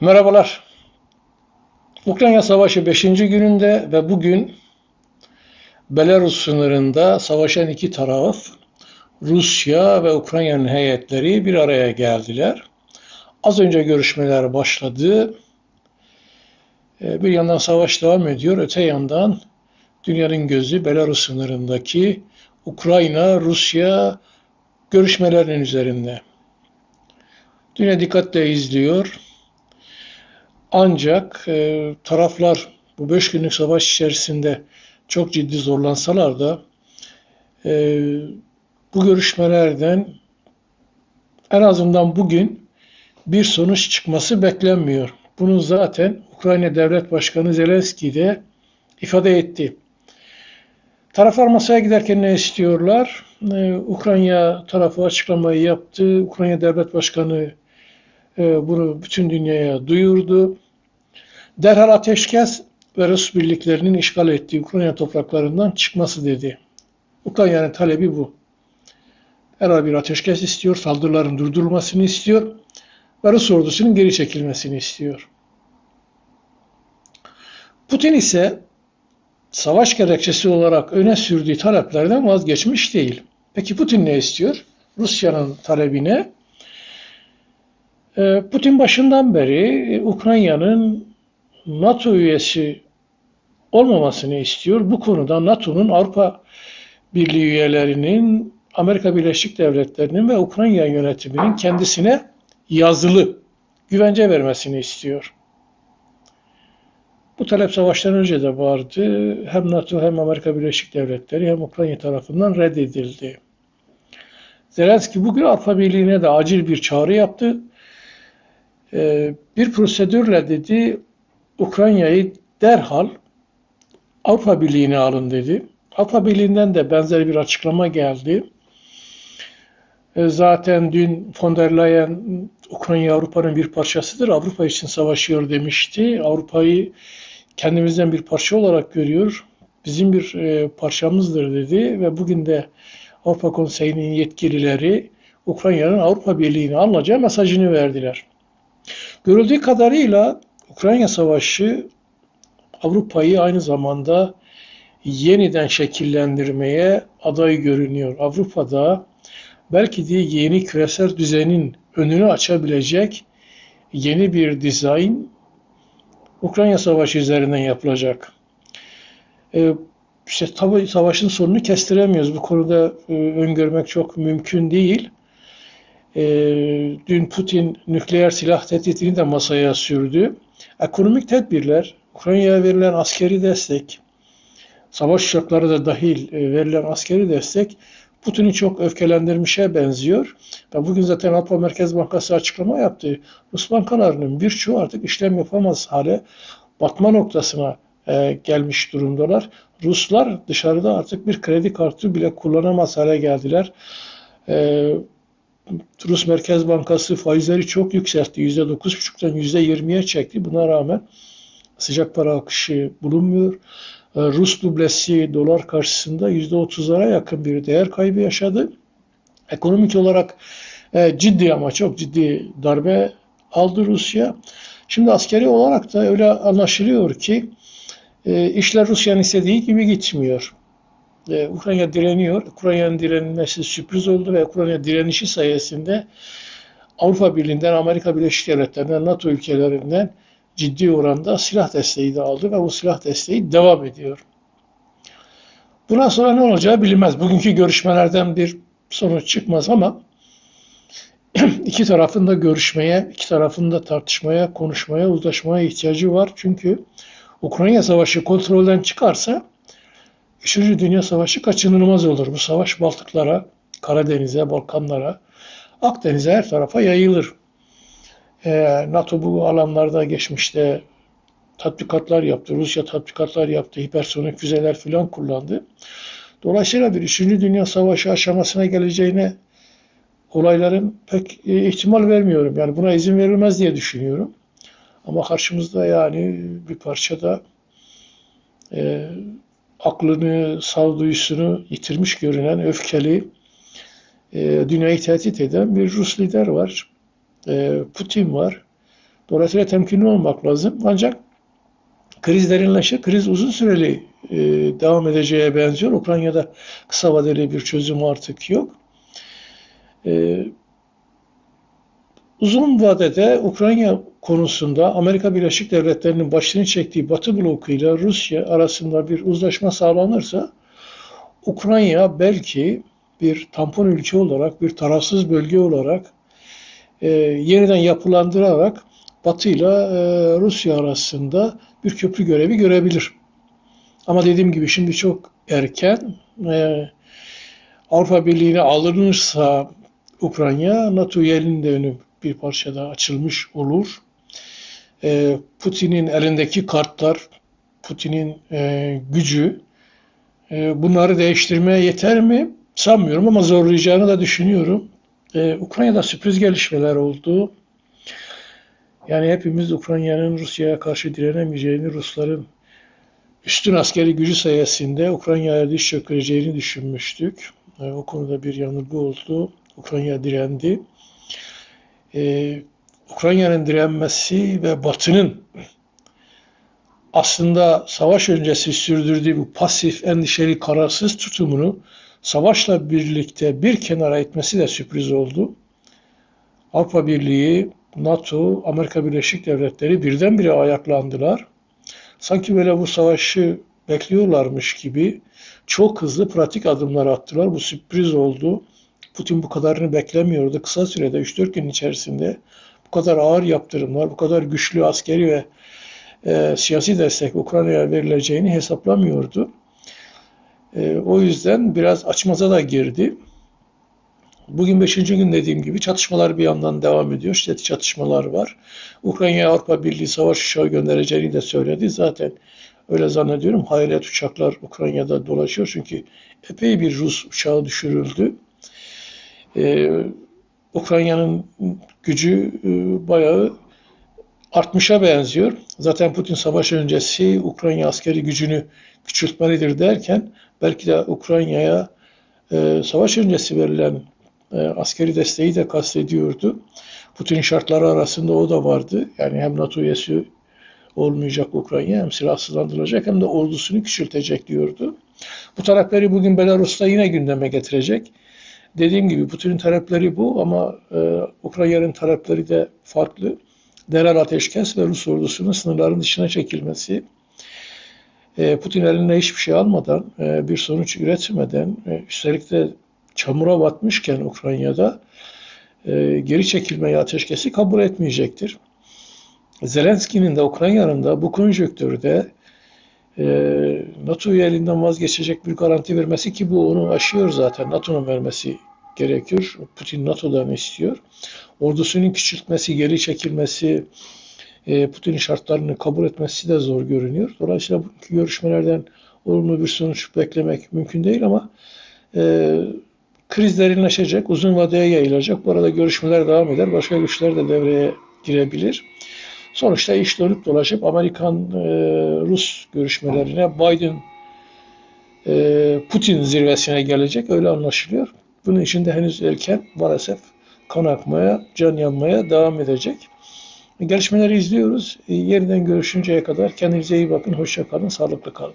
Merhabalar. Ukrayna Savaşı 5. gününde ve bugün Belarus sınırında savaşan iki taraf Rusya ve Ukrayna'nın heyetleri bir araya geldiler. Az önce görüşmeler başladı. Ee, Bir yandan savaş devam ediyor, öte yandan dünyanın gözü Belarus sınırındaki Ukrayna-Rusya görüşmelerinin üzerinde. Dünya dikkatle izliyor. Ancak e, taraflar bu beş günlük savaş içerisinde çok ciddi zorlansalar da e, bu görüşmelerden en azından bugün bir sonuç çıkması beklenmiyor. Bunu zaten Ukrayna Devlet Başkanı Zelenski de ifade etti. Taraflar masaya giderken ne istiyorlar? Ee, Ukrayna tarafı açıklamayı yaptı. Ukrayna Devlet Başkanı bunu bütün dünyaya duyurdu. Derhal ateşkes ve Rus birliklerinin işgal ettiği Ukrayna topraklarından çıkması dedi. Ukrayna'nın talebi bu. Herhalde bir ateşkes istiyor, saldırıların durdurulmasını istiyor ve Rus ordusunun geri çekilmesini istiyor. Putin ise savaş gerekçesi olarak öne sürdüğü taleplerden vazgeçmiş değil. Peki Putin ne istiyor? Rusya'nın talebine Putin başından beri e, Ukrayna'nın NATO üyesi olmamasını istiyor. Bu konuda NATO'nun Avrupa Birliği üyelerinin, Amerika Birleşik Devletleri'nin ve Ukrayna yönetiminin kendisine yazılı güvence vermesini istiyor. Bu talep savaştan önce de vardı. Hem NATO hem Amerika Birleşik Devletleri hem Ukrayna tarafından reddedildi. Zelenski bugün Avrupa Birliği'ne de acil bir çağrı yaptı. Ee, bir prosedürle dedi Ukrayna'yı derhal Avrupa Birliği'ne alın dedi. Avrupa Birliği'nden de benzer bir açıklama geldi. Ee, Zaten dün von der Leyen Ukrayna Avrupa'nın bir parçasıdır. Avrupa için savaşıyor demişti. Avrupa'yı kendimizden bir parça olarak görüyor. Bizim bir e, parçamızdır dedi ve bugün de Avrupa Konseyi'nin yetkilileri Ukrayna'nın Avrupa Birliği'ne alınacağı mesajını verdiler. Görüldüğü kadarıyla Ukrayna Savaşı Avrupa'yı aynı zamanda yeniden şekillendirmeye aday görünüyor. Avrupa'da belki de yeni küresel düzenin önünü açabilecek yeni bir dizayn Ukrayna Savaşı üzerinden yapılacak. Ee, işte tabii savaşın sonunu kestiremiyoruz. Bu konuda e, öngörmek çok mümkün değil. Ee, dün Putin nükleer silah tehditini de masaya sürdü. Ekonomik tedbirler, Ukrayna'ya verilen askeri destek, savaş uçakları da dahil e, verilen askeri destek Putin'i çok öfkelendirmişe benziyor. Ve bugün zaten Avrupa Merkez Bankası açıklama yaptı. Rus bankalarının birçoğu artık işlem yapamaz hale batma noktasına e, gelmiş durumdalar. Ruslar dışarıda artık bir kredi kartı bile kullanamaz hale geldiler. E, Rus Merkez Bankası faizleri çok yükseltti. %9,5'tan %20'ye çekti. Buna rağmen sıcak para akışı bulunmuyor. E, Rus dublesi dolar karşısında %30'lara yakın bir değer kaybı yaşadı. Ekonomik olarak e, ciddi ama çok ciddi darbe aldı Rusya. Şimdi askeri olarak da öyle anlaşılıyor ki e, işler Rusya'nın istediği gibi gitmiyor. E, Ukrayna direniyor. Ukrayna'nın direnmesi sürpriz oldu ve Ukrayna direnişi sayesinde Avrupa Birliği'nden, Amerika Birleşik Devletleri'nden, NATO ülkelerinden ciddi oranda silah desteği de aldı ve bu silah desteği devam ediyor. Bundan sonra ne olacağı bilinmez. Bugünkü görüşmelerden bir sonuç çıkmaz ama iki tarafın da görüşmeye, iki tarafın da tartışmaya, konuşmaya, uzlaşmaya ihtiyacı var. Çünkü Ukrayna Savaşı kontrolden çıkarsa Üçüncü Dünya Savaşı kaçınılmaz olur. Bu savaş Baltıklara, Karadeniz'e, Balkanlara, Akdeniz'e her tarafa yayılır. Ee, NATO bu alanlarda geçmişte tatbikatlar yaptı. Rusya tatbikatlar yaptı. Hipersonik füzeler filan kullandı. Dolayısıyla bir 3. Dünya Savaşı aşamasına geleceğine olayların pek e, ihtimal vermiyorum. Yani buna izin verilmez diye düşünüyorum. Ama karşımızda yani bir parça da e, aklını, sağduyusunu yitirmiş görünen, öfkeli, e, dünyayı tehdit eden bir Rus lider var. E, Putin var. Dolayısıyla temkinli olmak lazım. Ancak kriz derinleşir. Kriz uzun süreli e, devam edeceğe benziyor. Ukrayna'da kısa vadeli bir çözüm artık yok. E, uzun vadede Ukrayna konusunda Amerika Birleşik Devletleri'nin başını çektiği Batı bloku ile Rusya arasında bir uzlaşma sağlanırsa Ukrayna belki bir tampon ülke olarak, bir tarafsız bölge olarak e, yeniden yapılandırarak Batı ile e, Rusya arasında bir köprü görevi görebilir. Ama dediğim gibi şimdi çok erken. E, Avrupa Birliği'ne alınırsa Ukrayna, NATO üyeliğinin de önü bir parçada açılmış olur. E, Putin'in elindeki kartlar, Putin'in e, gücü e, bunları değiştirmeye yeter mi? Sanmıyorum ama zorlayacağını da düşünüyorum. Ukrayna'da sürpriz gelişmeler oldu. Yani hepimiz Ukrayna'nın Rusya'ya karşı direnemeyeceğini, Rusların üstün askeri gücü sayesinde Ukrayna'ya diş çöküleceğini düşünmüştük. O konuda bir yanılgı oldu. Ukrayna direndi. Ee, Ukrayna'nın direnmesi ve Batı'nın aslında savaş öncesi sürdürdüğü bu pasif, endişeli, kararsız tutumunu savaşla birlikte bir kenara etmesi de sürpriz oldu. Avrupa Birliği, NATO, Amerika Birleşik Devletleri birdenbire ayaklandılar. Sanki böyle bu savaşı bekliyorlarmış gibi çok hızlı pratik adımlar attılar. Bu sürpriz oldu. Putin bu kadarını beklemiyordu. Kısa sürede 3-4 gün içerisinde bu kadar ağır yaptırımlar, bu kadar güçlü askeri ve e, siyasi destek Ukrayna'ya verileceğini hesaplamıyordu. E, o yüzden biraz açmaza da girdi. Bugün 5. gün dediğim gibi çatışmalar bir yandan devam ediyor. Şiddetli çatışmalar var. Ukrayna'ya Avrupa Birliği savaş uçağı göndereceğini de söyledi. Zaten öyle zannediyorum. Hayalet uçaklar Ukrayna'da dolaşıyor. Çünkü epey bir Rus uçağı düşürüldü. Ee, Ukrayna'nın gücü e, bayağı artmışa benziyor. Zaten Putin savaş öncesi Ukrayna askeri gücünü küçültmelidir derken belki de Ukrayna'ya e, savaş öncesi verilen e, askeri desteği de kastediyordu. Putin şartları arasında o da vardı. Yani hem NATO üyesi olmayacak Ukrayna hem silahsızlandırılacak hem de ordusunu küçültecek diyordu. Bu talepleri bugün Belarus'ta yine gündeme getirecek. Dediğim gibi Putin'in talepleri bu ama e, Ukrayna'nın talepleri de farklı. Derhal ateşkes ve Rus ordusunun sınırların dışına çekilmesi, e, Putin eline hiçbir şey almadan, e, bir sonuç üretmeden, e, üstelik de çamura batmışken Ukrayna'da geri çekilmeyi ateşkesi kabul etmeyecektir. Zelenski'nin de Ukrayna'nın da bu konjöktürde NATO üyeliğinden vazgeçecek bir garanti vermesi ki bu onu aşıyor zaten. NATO'nun vermesi gerekiyor. Putin NATO'dan istiyor. Ordusunun küçültmesi, geri çekilmesi, e, Putin'in şartlarını kabul etmesi de zor görünüyor. Dolayısıyla bu görüşmelerden olumlu bir sonuç beklemek mümkün değil ama e, kriz derinleşecek, uzun vadeye yayılacak. Bu arada görüşmeler devam eder. Başka güçler de devreye girebilir. Sonuçta iş dönüp dolaşıp Amerikan-Rus e, görüşmelerine Biden e, Putin zirvesine gelecek. Öyle anlaşılıyor. Bunun için de henüz erken maalesef kan akmaya, can yanmaya devam edecek. Gelişmeleri izliyoruz. Yeniden görüşünceye kadar kendinize iyi bakın, hoşça kalın, sağlıklı kalın.